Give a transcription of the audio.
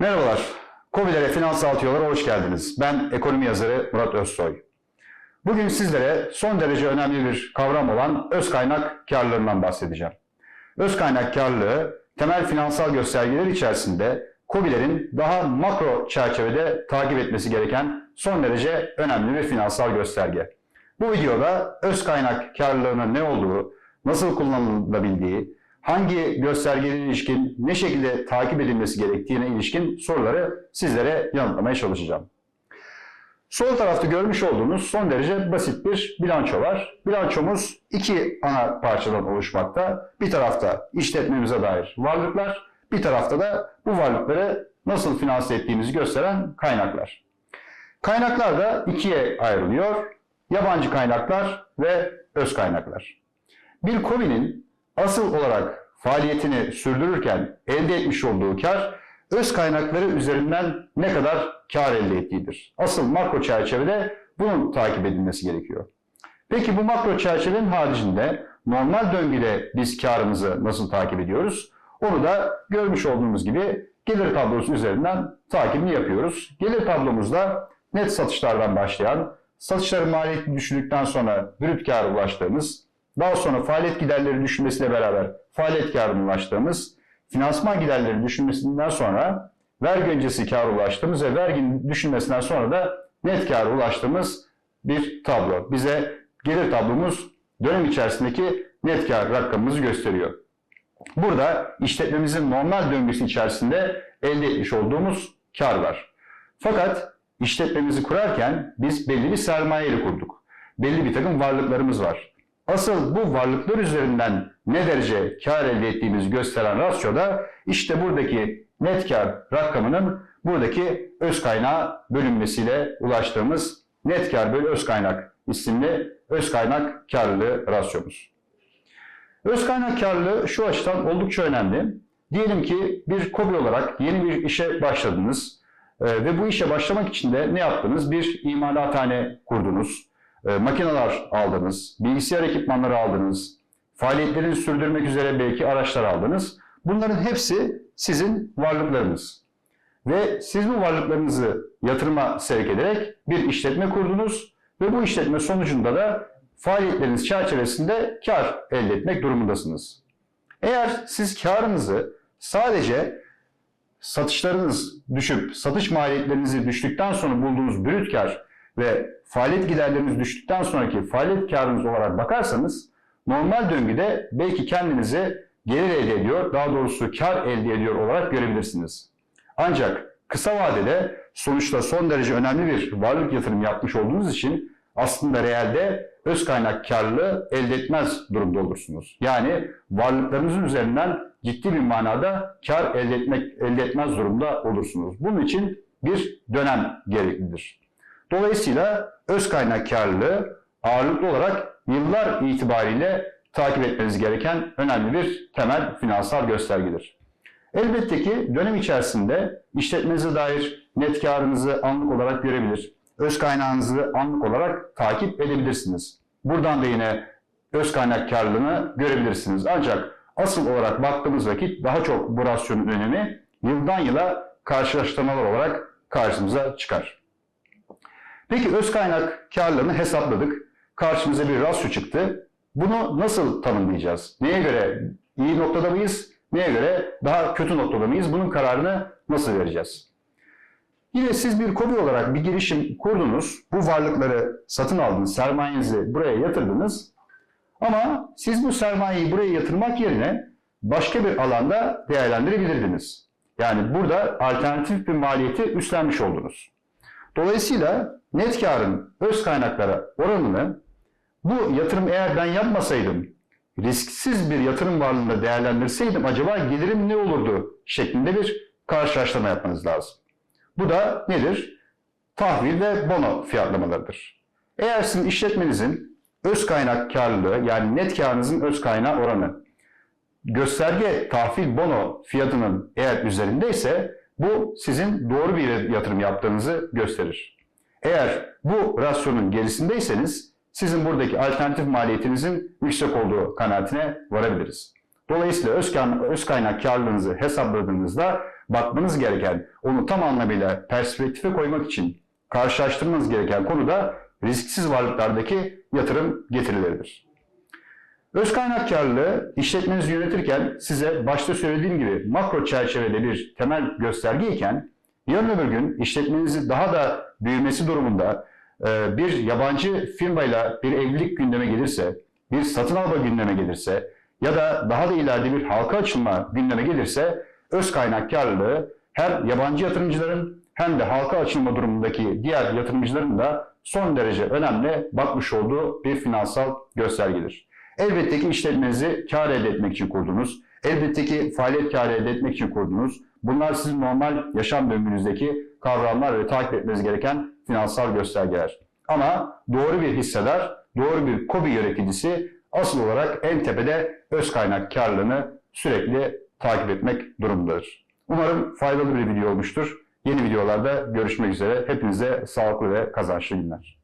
Merhabalar. COBİ'lere finans altı yollara hoş geldiniz. Ben ekonomi yazarı Murat Özsoy. Bugün sizlere son derece önemli bir kavram olan öz kaynak karlılığından bahsedeceğim. Öz kaynak karlılığı temel finansal göstergeler içerisinde COBİ'lerin daha makro çerçevede takip etmesi gereken son derece önemli bir finansal gösterge. Bu videoda öz kaynak karlılığının ne olduğu, nasıl kullanılabildiği, hangi göstergelere ilişkin ne şekilde takip edilmesi gerektiğine ilişkin soruları sizlere yanıtlamaya çalışacağım. Sol tarafta görmüş olduğunuz son derece basit bir bilanço var. Bilançomuz iki ana parçadan oluşmakta. Bir tarafta işletmemize dair varlıklar, bir tarafta da bu varlıkları nasıl finanse ettiğimizi gösteren kaynaklar. Kaynaklar da ikiye ayrılıyor. Yabancı kaynaklar ve öz kaynaklar. Bir COBİ'nin asıl olarak faaliyetini sürdürürken elde etmiş olduğu kar öz kaynakları üzerinden ne kadar kar elde ettiğidir. Asıl makro çerçevede bunun takip edilmesi gerekiyor. Peki bu makro çerçevenin haricinde normal döngüde biz karımızı nasıl takip ediyoruz? Onu da görmüş olduğumuz gibi gelir tablosu üzerinden takibini yapıyoruz. Gelir tablomuzda net satışlardan başlayan, satışların maliyeti düşündükten sonra brüt kâra ulaştığımız, daha sonra faaliyet giderleri düşünmesiyle beraber faaliyet kârına ulaştığımız, finansman giderleri düşünmesinden sonra vergi öncesi kâra ulaştığımız ve vergi düşünmesinden sonra da net kâra ulaştığımız bir tablo. Bize gelir tablomuz dönem içerisindeki net kâr rakamımızı gösteriyor. Burada işletmemizin normal döngüsü içerisinde elde etmiş olduğumuz kar var. Fakat işletmemizi kurarken biz belli bir sermaye ile kurduk. Belli bir takım varlıklarımız var. Asıl bu varlıklar üzerinden ne derece kar elde ettiğimizi gösteren rasyo da işte buradaki net kar rakamının buradaki öz kaynağa bölünmesiyle ulaştığımız net kar bölü öz kaynak isimli öz kaynak karlılığı rasyomuz. Öz kaynak karlılığı şu açıdan oldukça önemli. Diyelim ki bir KOBİ olarak yeni bir işe başladınız e, ve bu işe başlamak için de ne yaptınız? Bir imalathane kurdunuz, e, makineler aldınız, bilgisayar ekipmanları aldınız, faaliyetlerini sürdürmek üzere belki araçlar aldınız. Bunların hepsi sizin varlıklarınız. Ve siz bu varlıklarınızı yatırıma sevk ederek bir işletme kurdunuz ve bu işletme sonucunda da faaliyetleriniz çerçevesinde kar elde etmek durumundasınız. Eğer siz karınızı sadece satışlarınız düşüp satış maliyetlerinizi düştükten sonra bulduğunuz brüt kar ve faaliyet giderleriniz düştükten sonraki faaliyet karınız olarak bakarsanız normal döngüde belki kendinizi gelir elde ediyor, daha doğrusu kar elde ediyor olarak görebilirsiniz. Ancak kısa vadede sonuçta son derece önemli bir varlık yatırım yapmış olduğunuz için aslında realde öz kaynak karlılığı elde etmez durumda olursunuz. Yani varlıklarınızın üzerinden ciddi bir manada kar elde etmek elde etmez durumda olursunuz. Bunun için bir dönem gereklidir. Dolayısıyla öz kaynak karlılığı ağırlıklı olarak yıllar itibariyle takip etmeniz gereken önemli bir temel finansal göstergedir. Elbette ki dönem içerisinde işletmenize dair net karınızı anlık olarak görebilir. Öz kaynağınızı anlık olarak takip edebilirsiniz. Buradan da yine öz kaynak karlılığını görebilirsiniz. Ancak asıl olarak baktığımız vakit daha çok bu rasyonun önemi yıldan yıla karşılaştırmalar olarak karşımıza çıkar. Peki öz kaynak karlılığını hesapladık. Karşımıza bir rasyo çıktı. Bunu nasıl tanımlayacağız? Neye göre iyi noktada mıyız? Neye göre daha kötü noktada mıyız? Bunun kararını nasıl vereceğiz? Yine siz bir kobi olarak bir girişim kurdunuz. Bu varlıkları satın aldınız, sermayenizi buraya yatırdınız. Ama siz bu sermayeyi buraya yatırmak yerine başka bir alanda değerlendirebilirdiniz. Yani burada alternatif bir maliyeti üstlenmiş oldunuz. Dolayısıyla net karın öz kaynaklara oranını bu yatırım eğer ben yapmasaydım, risksiz bir yatırım varlığında değerlendirseydim acaba gelirim ne olurdu şeklinde bir karşılaştırma yapmanız lazım. Bu da nedir? Tahvil ve bono fiyatlamalarıdır. Eğer sizin işletmenizin öz kaynak karlılığı yani net karınızın öz kaynağı oranı gösterge tahvil bono fiyatının eğer üzerindeyse bu sizin doğru bir yatırım yaptığınızı gösterir. Eğer bu rasyonun gerisindeyseniz sizin buradaki alternatif maliyetinizin yüksek olduğu kanaatine varabiliriz. Dolayısıyla öz, öz kaynak karlılığınızı hesapladığınızda bakmanız gereken, onu tam anlamıyla perspektife koymak için karşılaştırmanız gereken konu da risksiz varlıklardaki yatırım getirileridir. Öz kaynak karlılığı işletmenizi yönetirken size başta söylediğim gibi makro çerçevede bir temel gösterge iken yarın öbür gün işletmenizi daha da büyümesi durumunda e, bir yabancı firmayla bir evlilik gündeme gelirse, bir satın alma gündeme gelirse ya da daha da ileride bir halka açılma gündeme gelirse öz kaynak karlılığı hem yabancı yatırımcıların hem de halka açılma durumundaki diğer yatırımcıların da son derece önemli bakmış olduğu bir finansal göstergedir. Elbette ki işletmenizi kar elde etmek için kurdunuz. Elbette ki faaliyet kar elde etmek için kurdunuz. Bunlar sizin normal yaşam döngünüzdeki kavramlar ve takip etmeniz gereken finansal göstergeler. Ama doğru bir hissedar, doğru bir KOBİ yöneticisi asıl olarak en tepede öz kaynak karlılığını sürekli takip etmek durumundadır. Umarım faydalı bir video olmuştur. Yeni videolarda görüşmek üzere. Hepinize sağlıklı ve kazançlı günler.